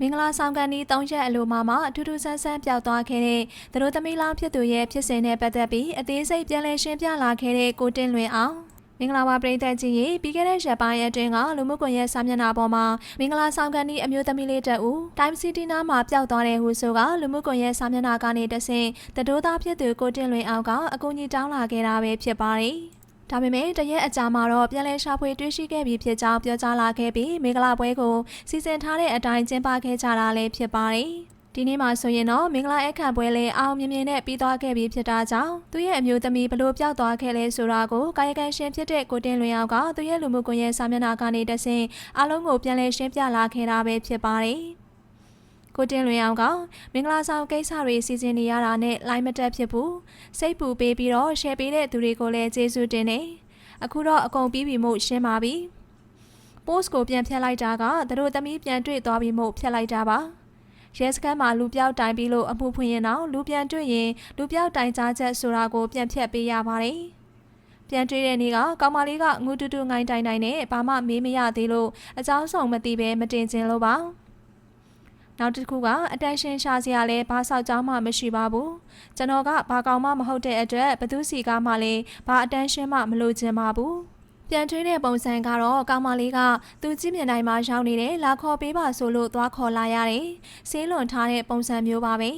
မင်္ဂလာဆောင်ကန်ဒီ၃ရက်အလိုမှာမှအထူးထူးဆန်းဆန်းပျောက်သွားခဲ့တဲ့သတို့သမီးလောင်းဖြစ်သူရဲ့ဖြစ်စဉ်နဲ့ပတ်သက်ပြီးအသေးစိတ်ပြန်လည်ရှင်းပြလာခဲ့တဲ့ကိုတင်လွင်အောင်မင်္ဂလာပါပရိသတ်ကြီးရေပြီးခဲ့တဲ့ရက်ပိုင်းအတွင်းကလူမှုကွန်ရက်စာမျက်နှာပေါ်မှာမင်္ဂလာဆောင်ကန်ဒီအမျိုးသမီးလေးတက်ဦး Time City နားမှာပျောက်သွားတဲ့ဟူဆိုကလူမှုကွန်ရက်စာမျက်နှာကနေတဆင့်တတိုးသားဖြစ်သူကိုတင်လွင်အောင်ကအကူအညီတောင်းလာခဲ့တာပဲဖြစ်ပါတယ် ဒါပေမဲ့တရက်အကြာမှာတော့ပြန်လည်ရှာဖွေတွေ့ရှိခဲ့ပြီးဖြစ်ကြောင်းပြောကြားလာခဲ့ပြီးမင်္ဂလာပွဲကိုစီစဉ်ထားတဲ့အတိုင်းကျင်းပခဲ့ကြတာလည်းဖြစ်ပါတယ်။ဒီနေ့မှာဆိုရင်တော့မင်္ဂလာအခမ်းပွဲလေးအောင်မြင်မြင်နဲ့ပြီးသွားခဲ့ပြီးဖြစ်တာကြောင့်သူရဲ့အမျိုးသမီးဘလို့ပျောက်သွားခဲ့လဲဆိုတာကိုကာယကံရှင်ဖြစ်တဲ့ကိုတင်လွင်အောင်ကသူရဲ့လူမှုကွန်ရက်စာမျက်နှာကနေတဆင့်အားလုံးကိုပြန်လည်ရှင်းပြလာခဲ့တာပဲဖြစ်ပါတယ်။ ကိုတင်လွင်အောင်ကမင်္ဂလာဆောင်ကိစ္စတွေစီစဉ်နေရတာနဲ့လိုင်းမတက်ဖြစ်ဘူးစိတ်ပူပေးပြီးတော့ share ပေးတဲ့သူတွေကိုလည်းကျေးဇူးတင်နေအခုတော့အကုန်ပြီးပြီမို့ရှင်းပါပြီ post ကိုပြန်ဖြတ်လိုက်တာကသူတို့သမီးပြန်တွေ့သွားပြီမို့ဖြတ်လိုက်တာပါရဲစခန်းမှာလူပြောက်တိုင်ပြီးလို့အမှုဖွင့်ရင်တော့လူပြန်တွေ့ရင်လူပြောက်တိုင်ကြားချက်ဆိုတာကိုပြန်ဖြတ်ပေးရပါတယ်ပြန်တွေ့တဲ့နေ့ကကောင်မလေးကငူတူတူငိုင်းတိုင်တိုင်နဲ့ဘာမှမေးမရသေးလို့အကြောင်းစုံမသိပဲမတင်ချင်လို့ပါ နောက်တစ်ခုကအတန်ရှင်ရှာစရာလဲဘာဆောက်ကြောင်းမှမရှိပါဘူးကျွန်တော်ကဘာကောင်မှမဟုတ်တဲ့အတွက်ဘသူစီကားမှလည်းဘာအတန်ရှင်မှမလိုချင်ပါဘူးပြန်ထွေးတဲ့ပုံစံကတော့ကောင်မလေးကသူကြည့်မြင်တိုင်းမှာရောက်နေတယ်လာခေါ်ပေးပါဆိုလို့သွားခေါ်လာရတယ်ဆေးလွန်ထားတဲ့ပုံစံမျိုးပါပဲ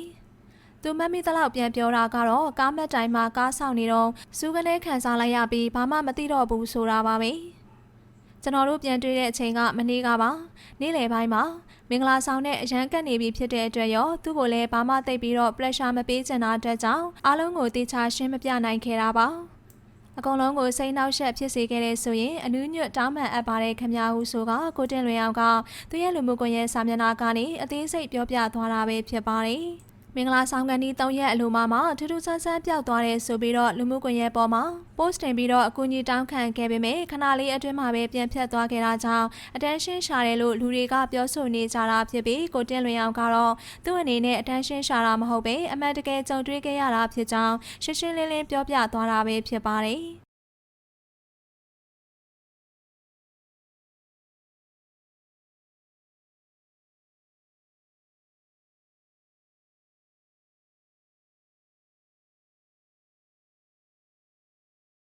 သူမတ်မိသလောက်ပြန်ပြောတာကတော့ကားမက်တိုင်မှာကားဆောင်နေတော့စူးကနေခံစားလိုက်ရပြီးဘာမှမသိတော့ဘူးဆိုတာပါပဲ ကျွန်တော်တို့ပြန်တွေ့တဲ့အချိန်ကမနေ့ကပါနေ့လယ်ပိုင်းမှာမင်္ဂလာဆောင်နဲ့အရန်ကတ်နေပြီဖြစ်တဲ့အတွက်ရောသူ့ကိုလည်းဘာမှသိပ်ပြီးတော့ pressure မပေးချင်တာအတွက်ကြောင့်အားလုံးကိုတေချာရှင်းမပြနိုင်ခဲ့တာပါအကုန်လုံးကိုစိတ်နှောက်ယှက်ဖြစ်စေခဲ့တဲ့ဆိုရင်အနူးညွတ်တောင်းပန်အပ်ပါတဲ့ခမ ्या ဟုဆိုကကိုတင်လွင်အောင်ကသူရဲ့လူမှုကွန်ရက်စာမျက်နှာကနေအသေးစိတ်ပြောပြသွားတာပဲဖြစ်ပါတယ် မင်္ဂလာဆောင်ကန်ဒီ၃ရက်အလိုမှာမှထူးထူးဆန်းဆန်းပျောက်သွားတယ်ဆိုပြီးတော့လူမှုကွန်ရက်ပေါ်မှာ post တင်ပြီးတော့အကူအညီတောင်းခံခဲ့ပေမဲ့ခဏလေးအတွင်းမှာပဲပြန်ဖြတ်သွားခဲ့တာကြောင့် attention ရှာတယ်လို့လူတွေကပြောဆိုနေကြတာဖြစ်ပြီးကိုတင်လွင်အောင်ကတော့သူ့အနေနဲ့ attention ရှာတာမဟုတ်ပဲအမှန်တကယ်ကြုံတွေ့ခဲ့ရတာဖြစ်ကြောင်းရှင်းရှင်းလင်းလင်းပြောပြသွားတာပဲဖြစ်ပါတယ်